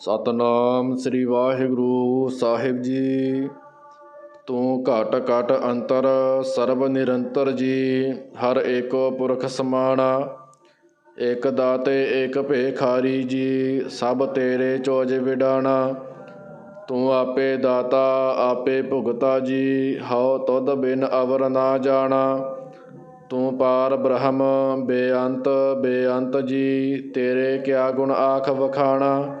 ਸਤਨਾਮ ਸ੍ਰੀ ਵਾਹਿਗੁਰੂ ਸਾਹਿਬ ਜੀ। ਤੂੰ ਘਟ ਘਟ ਅੰਤਰ, ਸਰਬ ਨਿਰੰਤਰ ਜੀ। ਹਰ ਏਕੋ ਪੁਰਖ ਸਮਾਣਾ ਏਕ ਦਾਤੇ, ਇਕ ਭੇਖਾਰੀ ਜੀ। ਸਭ ਤੇਰੇ ਚੋਜ ਵਿਡਾਣਾ। ਤੂੰ ਆਪੇ ਦਾਤਾ, ਆਪੇ ਭੁਗਤਾ ਜੀ। ਹਉ ਤੁਧ ਬਿਨ ਅਵਰ ਨਾ ਜਾਣਾ। ਤੂੰ ਪਾਰ ਬ੍ਰਹਮ, ਬੇਅੰਤ ਬੇਅੰਤ ਜੀ। ਤੇਰੇ ਕਿਆ ਗੁਣ ਆਖ ਵਖਾਣਾ।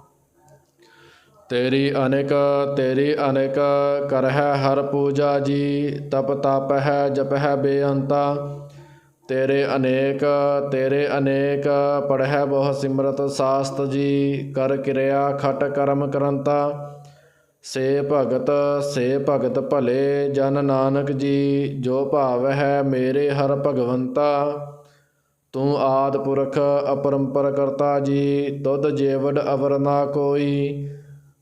ਤੇਰੀ ਅਨੇਕ ਤੇਰੀ ਅਨੇਕ ਕਰਹਿ ਹਰ ਪੂਜਾ ਜੀ, ਤਪ ਤਪ ਹੈ ਜਪ ਹੈ ਬੇਅੰਤਾ। ਤੇਰੇ ਅਨੇਕ ਤੇਰੇ ਅਨੇਕ ਪੜਹਿ ਬਹੁ ਸਿਮਰਤ ਸਾਸਤ ਜੀ, ਕਰ ਕਿਰਿਆ ਖਟ ਕਰਮ ਕਰੰਤਾ। ਸੇ ਭਗਤ ਸੇ ਭਗਤ ਭਲੇ ਜਨ ਨਾਨਕ ਜੀ, ਜੋ ਭਾਵ ਹੈ ਮੇਰੇ ਹਰ ਭਗਵੰਤਾ। ਤੂੰ ਆਦ ਪੁਰਖ, ਅਪਰੰਪਰ ਕਰਤਾ ਜੀ, ਤੁਧ ਜੀਵੜ ਅਵਰ ਨਾ ਕੋਈ।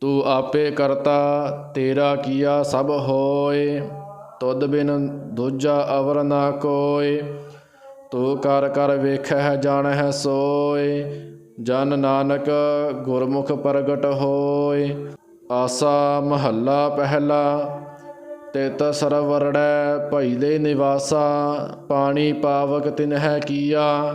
ਤੂੰ ਆਪੇ ਕਰਤਾ, ਤੇਰਾ ਕੀਆ ਸਭ ਹੋਏ, ਤੁਧ ਬਿਨ ਦੂਜਾ ਅਵਰ ਨਾ ਕੋਏ। ਤੂੰ ਕਰ ਕਰ ਵੇਖੈ ਜਾਣੈ ਸੋਏ। ਜਨ ਨਾਨਕ ਗੁਰਮੁਖ ਪ੍ਰਗਟ ਹੋਏ। ਆਸਾ ਮਹੱਲਾ ਪਹਿਲਾ ਤਿਤ ਸਰਵਰੜੈ ਭਈ ਦੇ ਨਿਵਾਸਾ। ਪਾਣੀ ਪਾਵਕ ਤਿਨ ਹੈ ਕੀਆ।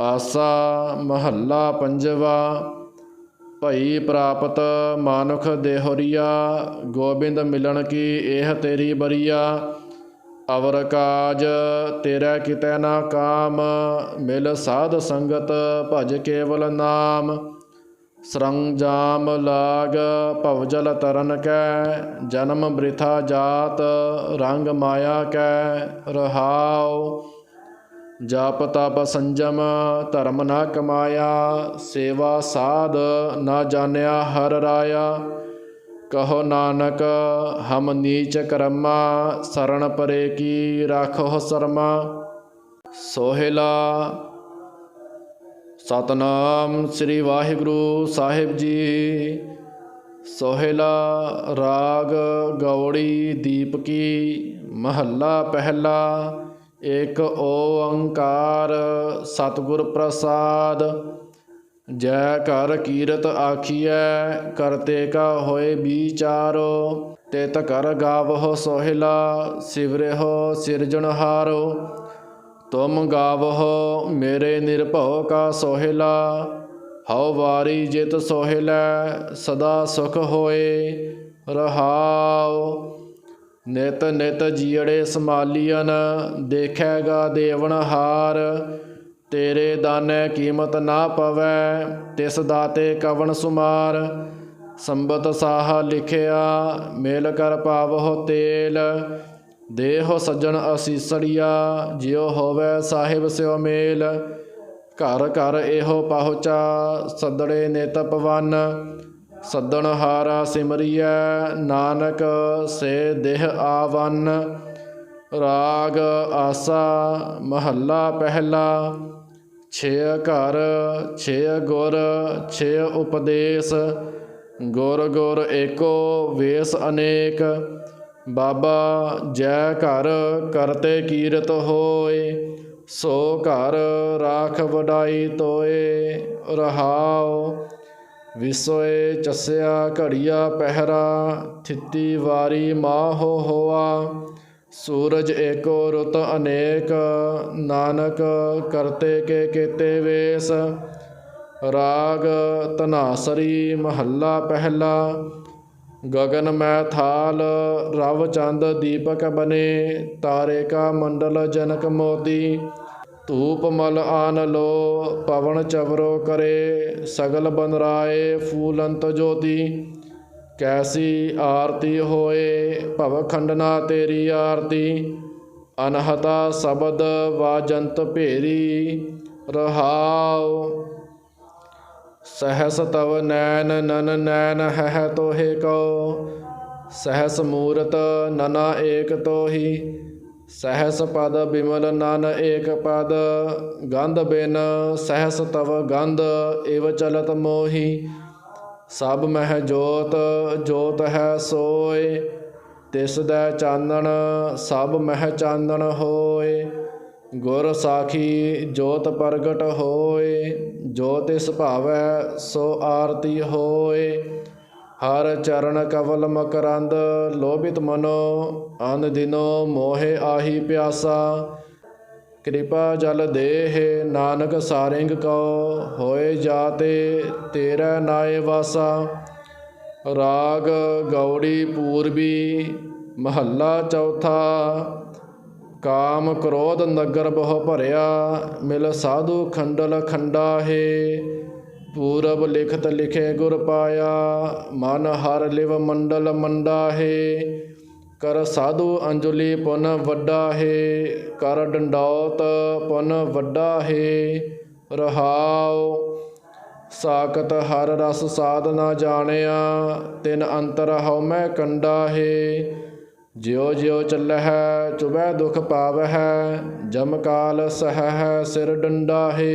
ਆਸਾ ਮਹੱਲਾ ਪੰਜਵਾ, ਭਈ ਪ੍ਰਾਪਤ ਮਾਨੁਖ ਦੇਹੁਰੀਆ, ਗੋਬਿੰਦ ਮਿਲਣ ਕੀ ਇਹ ਤੇਰੀ ਬਰੀਆ, ਅਵਰ ਕਾਜ ਤੇਰਾ ਕਿਤੈ ਨਾ ਕਾਮ, ਮਿਲ ਸਾਧ ਸੰਗਤ ਭਜ ਕੇਵਲ ਨਾਮ। ਸਰੰਜਾਮ ਲਾਗ ਭਵਜਲ ਤਰਨ ਕੈ, ਜਨਮ ਬ੍ਰਿਥਾ ਜਾਤ ਰੰਗ ਮਾਇਆ ਕੈ, ਰਹਾਉ। ਜਾਪ ਤਪ ਸੰਜਮ ਧਰਮ ਨਾ ਕਮਾਇਆ, ਸੇਵਾ ਸਾਧ ਨਾ ਜਾਣਿਆ ਹਰ ਰਾਇਆ। ਕਹੋ ਨਾਨਕ, ਹਮ ਨੀਚ ਕਰਮਾ ਸਰਣ ਪਰੇ ਕੀ ਰਾਖੋ ਸ਼ਰਮਾ। ਸੋਹਿਲਾ, ਸਤਨਾਮ ਸ੍ਰੀ ਵਾਹਿਗੁਰੂ ਸਾਹਿਬ ਜੀ। ਸੋਹਿਲਾ, ਰਾਗ ਗੌੜੀ ਦੀਪਕੀ ਮਹੱਲਾ ਪਹਿਲਾ। ਇੱਕ ਓੰਕਾਰ ਸਤਿਗੁਰ ਪ੍ਰਸਾਦ, ਜੈ ਕਰ ਕੀਰਤ ਆਖੀਐ ਕਰਤੇ ਕਾ ਹੋਏ ਵਿਚਾਰੋ, ਤਿਤ ਕਰ ਗਾਵਹੁ ਸੋਹਿਲਾ ਸਿਵਰਿਹੁ ਸਿਰਜਣਹਾਰੋ ਤੁਮ ਗਾਵਹੁ ਮੇਰੇ ਨਿਰਭਉ ਕਾ ਸੋਹਿਲਾ, ਹਉ ਵਾਰੀ ਜਿਤ ਸੋਹਿਲੈ, ਸਦਾ ਸੁਖ ਹੋਏ ਰਹਾਉ ਨਿਤ ਨਿਤ ਜੀੜੇ ਸਮਾਲੀਅਨ ਦੇਖੈਗਾ ਦੇਵਨ ਹਾਰ। ਤੇਰੇ ਦਾਨੈ ਕੀਮਤ ਨਾ ਪਵੈ, ਤਿਸ ਦਾਤੇ ਕਵਣ ਸੁਮਾਰ। ਸੰਬਤ ਸਾਹ ਲਿਖਿਆ, ਮੇਲ ਕਰ ਪਾਵਹੁ ਤੇਲ। ਦੇਹ ਸੱਜਣ ਅਸੀਸੜੀਆ, ਜਿਉ ਹੋਵੇ ਸਾਹਿਬ ਸਿਓ ਮੇਲ। ਘਰ ਘਰ ਇਹੋ ਪਹੁੰਚਾ, ਸਦੜੇ ਨਿਤ ਪਵਨ। ਸੱਦਣ ਹਾਰਾ ਸਿਮਰੀਐ, ਨਾਨਕ ਸੇ ਦੇਹ ਆਵਨ, ਰਾਗ ਆਸਾ ਮਹੱਲਾ ਪਹਿਲਾ। ਛੇ ਘਰ, ਛੇ ਗੁਰ, ਛੇ ਉਪਦੇਸ਼, ਗੁਰ ਗੁਰ ਏਕੋ ਵੇਸ ਅਨੇਕ। ਬਾਬਾ, ਜੈ ਘਰ ਕਰਤੇ ਕੀਰਤ ਹੋਏ, ਸੋ ਘਰ ਰਾਖ ਵਡਾਈ ਤੋਏ ਰਹਾਓ ਵਿਸੋਏ ਚਸਿਆ ਘੜੀਆ ਪਹਿਰਾ, ਥਿੱਤੀ ਵਾਰੀ ਮਾਹੋ ਹੋਆ। ਸੂਰਜ ਏਕੋ ਰੁਤ ਅਨੇਕ, ਨਾਨਕ ਕਰਤੇ ਕੇ ਕੀਤੇ ਵੇਸ। ਰਾਗ ਤਨਾਸਰੀ ਮਹੱਲਾ ਪਹਿਲਾ। ਗगन ਮੈਂ ਥਾਲ, ਰਵ ਚੰਦ ਦੀਪਕ ਬਨੇ। ਤਾਰੇ ਕਾ ਮੰਡਲ ਜਨਕ ਮੋਦੀ। ਧੂਪ ਮਲ ਆਨ ਲੋ, ਪਵਨ ਚਵਰੋ ਕਰੇ, ਸਗਲ ਬਨਰਾਏ ਫੂਲੰਤ ਜੋਤੀ। ਕੈਸੀ ਆਰਤੀ ਹੋਏ, ਭਵ ਖੰਡਨਾ ਤੇਰੀ ਆਰਤੀ। ਅਨਹਤਾ ਸ਼ਬਦ ਵਾਜੰਤ ਭੇਰੀ, ਰਹਾਉ। ਸਹਸ ਤਵ ਨੈਨ ਨਨ ਨੈਨ ਹੈ ਤੋਹਿ ਕੋ ਸਹਸ ਮੂਰਤ ਨਨਾ ਏਕ ਤੋਹੀ। ਸਹਸ ਪਦ ਬਿਮਲ ਨਨ ਏਕ ਪਦ, ਗੰਧ ਬਿਨ ਸਹਸ ਤਵ ਗੰਧ ਇਵ ਚਲਤ ਮੋਹੀ, ਸਭ ਮਹਿ ਜੋਤ ਜੋਤ ਹੈ ਸੋਏ, ਤਿਸ ਦਾ ਚਾਨਣ, ਸਭ ਮਹਿ ਚਾਨਣ ਹੋਏ, ਗੁਰ ਸਾਖੀ ਜੋਤ ਪ੍ਰਗਟ ਹੋਏ, ਜੋ ਤਿਸ ਭਾਵੈ ਸੋ ਆਰਤੀ ਹੋਏ। ਹਰ ਚਰਨ ਕਵਲ ਮਕਰੰਦ, ਲੋਭਿਤ ਮਨੋ ਅਨ ਦਿਨੋ ਮੋਹਿ ਆਹੀ ਪਿਆਸਾ। ਕਿਰਪਾ ਜਲ ਦੇਹ ਨਾਨਕ ਸਾਰਿੰਗ ਕਉ, ਹੋਏ ਜਾਤੇ ਤੇਰਾ ਨਾਏ ਵਾਸਾ। ਰਾਗ ਗੌੜੀ ਪੂਰਬੀ, ਮਹੱਲਾ ਚੌਥਾ। ਕਾਮ ਕ੍ਰੋਧ ਨਗਰ ਬਹੁ ਭਰਿਆ, ਮਿਲ ਸਾਧੂ ਖੰਡਲ ਖੰਡਾ ਹੈ ਪੂਰਬ ਲਿਖਤ ਲਿਖੇ ਗੁਰ ਪਾਇਆ, ਮਨ ਹਰ ਲਿਵ ਮੰਡਲ ਮੰਡਾ ਹੈ ਕਰ ਸਾਧੂ ਅੰਜੁਲੀ ਪੁਨ ਵੱਡਾ ਹੈ ਕਰ ਡੰਡੌਤ ਪੁਨ ਵੱਡਾ ਹੈ ਰਹਾਉ ਸਾਕਤ ਹਰ ਰਸ ਸਾਧ ਨਾ ਜਾਣਿਆ, ਤਿਨ ਅੰਤਰ ਹਉ ਮੈਂ ਕੰਡਾ ਹੈ ਜਿਉ ਜਿਉ ਚੱਲਹਿ ਚੁਬੈ ਦੁਖ ਪਾਵਹਿ, ਜਮ ਕਾਲ ਸਹਹਿ ਸਿਰ ਡੰਡਾ ਹੈ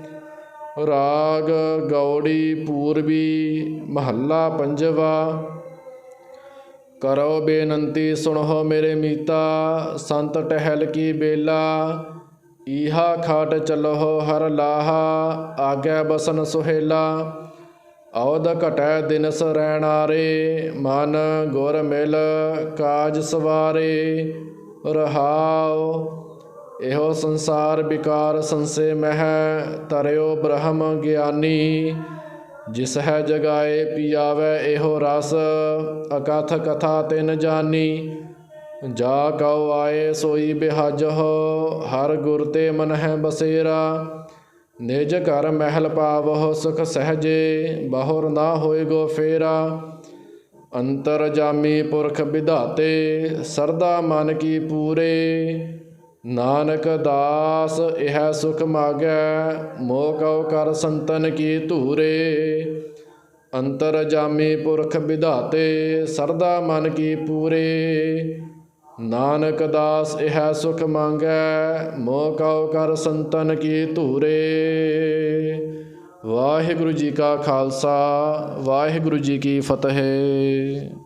ਰਾਗ ਗੌੜੀ ਪੂਰਬੀ ਮਹੱਲਾ ਪੰਜਵਾ। ਕਰੋ ਬੇਨੰਤੀ ਸੁਣੋ ਮੇਰੇ ਮੀਤਾ, ਸੰਤ ਟਹਿਲ ਕੀ ਬੇਲਾ। ਈਹਾ ਖਾਟ ਚਲੋ ਹਰ ਲਾਹਾ, ਆਗੇ ਬਸਨ ਸੁਹੇਲਾ। ਔਦ ਘਟੈ ਦਿਨਸ ਰਹਿਣਾਰੇ ਮਨ ਗੁਰ ਮਿਲ ਕਾਜ ਸਵਾਰੇ। ਰਹਾਓ ਇਹੋ ਸੰਸਾਰ ਵਿਕਾਰ ਸੰਸੇ ਮਹਿ ਤਰਿਓ ਬ੍ਰਹਮ ਗਿਆਨੀ। ਜਿਸ ਹੈ ਜਗਾਏ ਪੀਆਵੈ ਇਹੋ ਰਸ, ਅਕਥ ਕਥਾ ਤਿਨ ਜਾਨੀ। ਜਾ ਕਉ ਆਏ ਸੋਈ ਬਿਹਜ ਹੋ, ਹਰ ਗੁਰ ਤੇ ਮਨ ਹੈ ਬਸੇਰਾ। ਨਿਜ ਘਰ ਮਹਿਲ ਪਾਵਹੁ ਸੁਖ ਸਹਜੇ, ਬਹੁਰ ਨਾ ਹੋਏ ਗੋ ਫੇਰਾ। ਅੰਤਰ ਜਾਮੀ ਪੁਰਖ ਵਿਧਾਤੇ, ਸਰਦਾ ਮਨ ਕੀ ਪੂਰੇ। ਨਾਨਕ ਦਾਸ, ਇਹ ਸੁਖ ਮਾਗੈ, ਮੋਹ ਕਉ ਕਰ ਸੰਤਨ ਕੀ ਧੂਰੇ। ਅੰਤਰ ਜਾਮੀ ਪੁਰਖ ਵਿਧਾਤੇ, ਸਰਦਾ ਮਨ ਕੀ ਪੂਰੇ। ਨਾਨਕ ਦਾਸ, ਇਹ ਸੁਖ ਮੰਗੈ, ਮੋਹ ਕਉ ਕਰ ਸੰਤਨ ਕੀ ਧੂਰੇ। ਵਾਹਿਗੁਰੂ ਜੀ ਕਾ ਖਾਲਸਾ, ਵਾਹਿਗੁਰੂ ਜੀ ਕੀ ਫਤਿਹ।